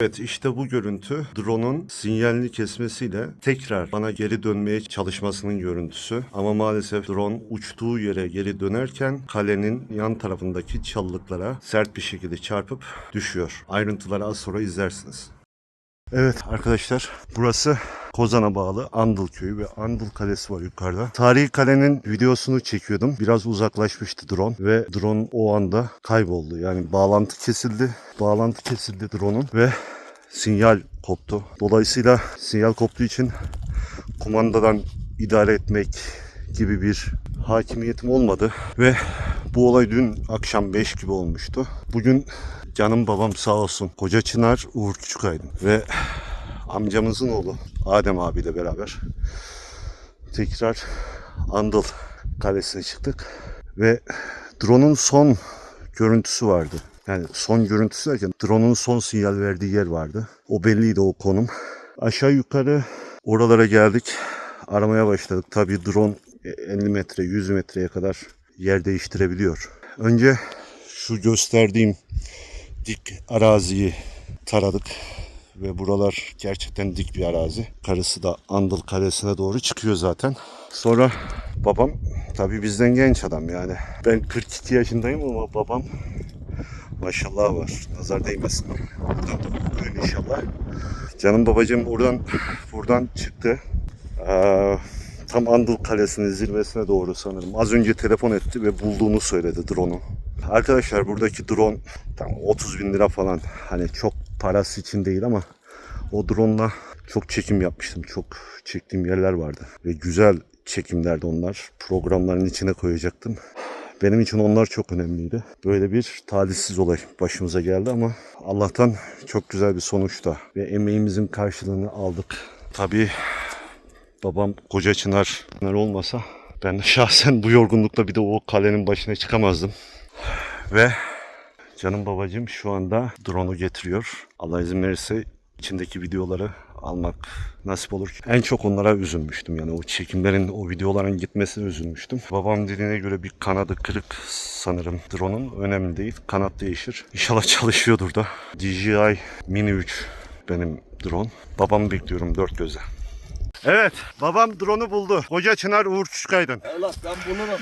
Evet işte bu görüntü drone'un sinyalini kesmesiyle tekrar bana geri dönmeye çalışmasının görüntüsü. Ama maalesef drone uçtuğu yere geri dönerken kalenin yan tarafındaki çalılıklara sert bir şekilde çarpıp düşüyor. Ayrıntıları az sonra izlersiniz. Evet arkadaşlar burası Kozan'a bağlı Andıl köyü ve Andıl kalesi var yukarıda. Tarihi kalenin videosunu çekiyordum. Biraz uzaklaşmıştı drone ve drone o anda kayboldu. Yani bağlantı kesildi. Bağlantı kesildi drone'un ve sinyal koptu. Dolayısıyla sinyal koptuğu için kumandadan idare etmek gibi bir hakimiyetim olmadı ve bu olay dün akşam 5 gibi olmuştu. Bugün canım babam sağ olsun Koca Çınar Uğur Küçükaydın ve amcamızın oğlu Adem abiyle beraber tekrar Andıl Kalesi'ne çıktık ve drone'un son görüntüsü vardı. Yani son görüntüsü derken drone'un son sinyal verdiği yer vardı. O belliydi o konum. Aşağı yukarı oralara geldik. Aramaya başladık. Tabii drone 50 metre 100 metreye kadar yer değiştirebiliyor. Önce şu gösterdiğim dik araziyi taradık ve buralar gerçekten dik bir arazi. Karısı da Andıl Kalesi'ne doğru çıkıyor zaten. Sonra babam tabii bizden genç adam yani. Ben 42 yaşındayım ama babam maşallah var. Nazar değmesin. Buradan inşallah. Canım babacığım buradan buradan çıktı. Ee, tam Andıl Kalesi'nin zirvesine doğru sanırım. Az önce telefon etti ve bulduğunu söyledi drone'u. Arkadaşlar buradaki drone tam 30 bin lira falan. Hani çok parası için değil ama o drone'la çok çekim yapmıştım. Çok çektiğim yerler vardı. Ve güzel çekimlerdi onlar. Programların içine koyacaktım. Benim için onlar çok önemliydi. Böyle bir talihsiz olay başımıza geldi ama Allah'tan çok güzel bir sonuçta ve emeğimizin karşılığını aldık. Tabii babam koca çınar Çınar olmasa ben şahsen bu yorgunlukla bir de o kalenin başına çıkamazdım. Ve canım babacığım şu anda drone'u getiriyor. Allah izin verirse içindeki videoları almak nasip olur. En çok onlara üzülmüştüm yani o çekimlerin, o videoların gitmesine üzülmüştüm. Babam dediğine göre bir kanadı kırık sanırım drone'un. Önemli değil. Kanat değişir. İnşallah çalışıyordur da. DJI Mini 3 benim drone. Babamı bekliyorum dört göze. Evet, babam drone'u buldu. Koca Çınar Uğur Küçükaydın. Evlat ben bulurum.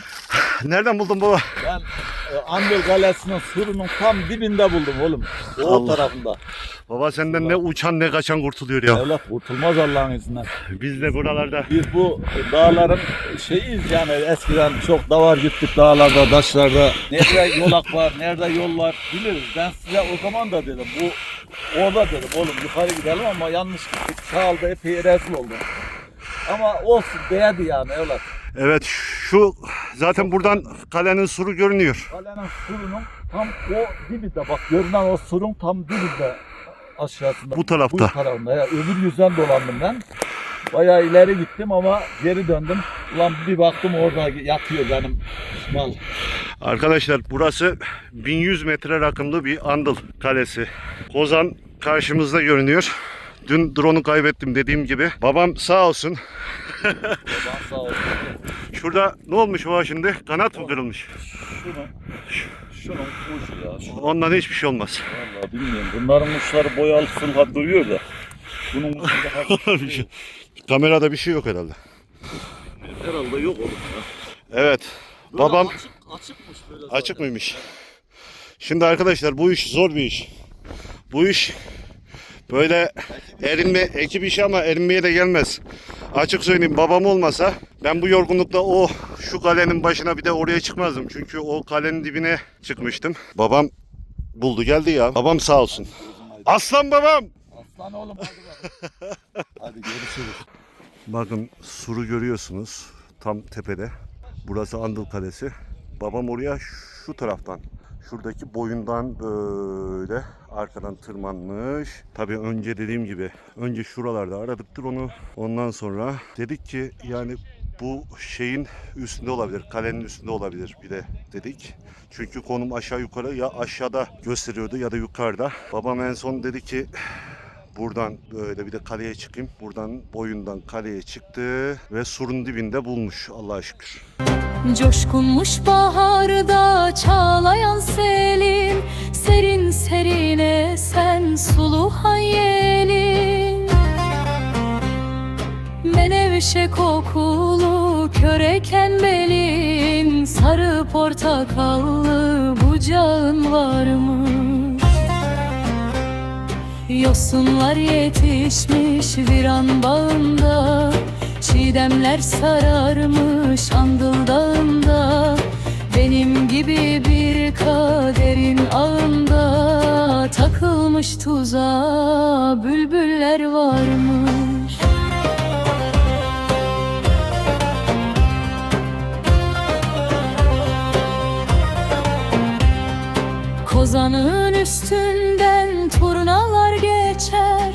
Nereden buldun baba? Ben e, Andel Kalesi'nin surunun tam dibinde buldum oğlum. O Allah. tarafında. Baba senden ne uçan ne kaçan kurtuluyor ya. Evlat kurtulmaz Allah'ın izniyle. Biz de buralarda Biz bu dağların şeyiz yani eskiden çok davar gittik dağlarda, taşlarda. Nerede yolak var, nerede yol var biliriz. Ben size o zaman da dedim bu orada dedim oğlum yukarı gidelim ama yanlış gittik. Sağolda epey rezil oldum. Ama olsun değdi yani evlat. Evet şu zaten buradan kalenin suru görünüyor. Kalenin surunun tam o dibinde bak görünen o surun tam dibinde aşağısında. Bu tarafta. Bu tarafında ya öbür yüzden dolandım ben. Bayağı ileri gittim ama geri döndüm. Ulan bir baktım orada yatıyor benim mal. Arkadaşlar burası 1100 metre rakımlı bir Andıl Kalesi. Kozan karşımızda görünüyor. Dün drone'u kaybettim dediğim gibi. Babam sağ olsun. Baban sağ olsun. Şurada ne olmuş baba şimdi? Kanat mı kırılmış? Şunun, şunun ucu ya. Şunun, Ondan hiçbir şey olmaz. vallahi bilmiyorum. Bunların uçları boyalı sılga duruyor da. Bunun daha Bir şey- Kamerada bir şey yok herhalde. herhalde yok oğlum ya. Evet. Babam Açık, açıkmış böyle Açık mıymış? Şimdi arkadaşlar bu iş zor bir iş. Bu iş böyle erinme ekip işi ama erinmeye de gelmez. Açık söyleyeyim babam olmasa ben bu yorgunlukla o şu kalenin başına bir de oraya çıkmazdım. Çünkü o kalenin dibine çıkmıştım. Babam buldu geldi ya. Babam sağ olsun. Aslan babam. Aslan oğlum hadi bak. hadi görüşürüz. Bakın suru görüyorsunuz tam tepede. Burası Andıl Kalesi. Babam oraya şu taraftan şuradaki boyundan böyle arkadan tırmanmış. Tabii önce dediğim gibi önce şuralarda aradıktır onu. Ondan sonra dedik ki yani bu şeyin üstünde olabilir, kalenin üstünde olabilir bir de dedik. Çünkü konum aşağı yukarı ya aşağıda gösteriyordu ya da yukarıda. Babam en son dedi ki Buradan böyle bir de kaleye çıkayım. Buradan boyundan kaleye çıktı ve surun dibinde bulmuş Allah'a şükür. Coşkunmuş baharda Menevşe kokulu köreken belin Sarı portakallı bucağın varmış. Yosunlar yetişmiş viran bağında Çiğdemler sararmış andıl dağında. Benim gibi bir kaderin ağında Takılmış tuzağa bülbüller varmış Ozanın üstünden turnalar geçer.